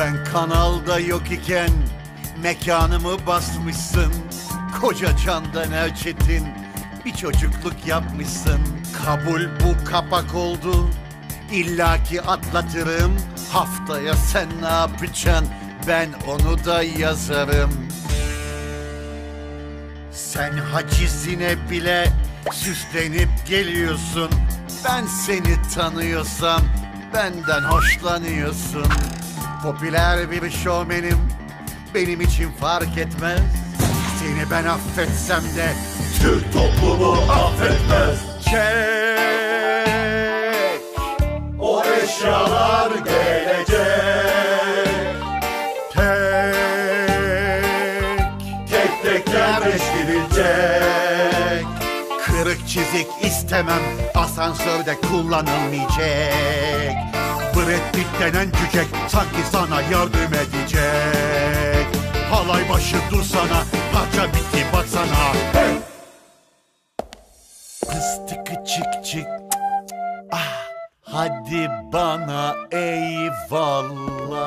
Kanalda yok iken mekanımı basmışsın. Koca Candan Erçetin bir çocukluk yapmışsın. Kabul bu kapak oldu. İllaki atlatırım. Haftaya sen ne yapacaksın? Ben onu da yazarım. Sen hacizine bile süslenip geliyorsun. Ben seni tanıyorsam benden hoşlanıyorsun? Popüler bir şovmenim benim için fark etmez. Seni ben affetsem de Türk toplumu affetmez. Çek! O eşyalar gelecek. Tek! Tek tek yerleştirilecek. Kırık çizik istemem asansörde kullanılmayacak Brad denen cücek sanki sana yardım edecek. Halay başı dursana parça bitti baksana Fıstıkı çık çık. Ah hadi bana eyvallah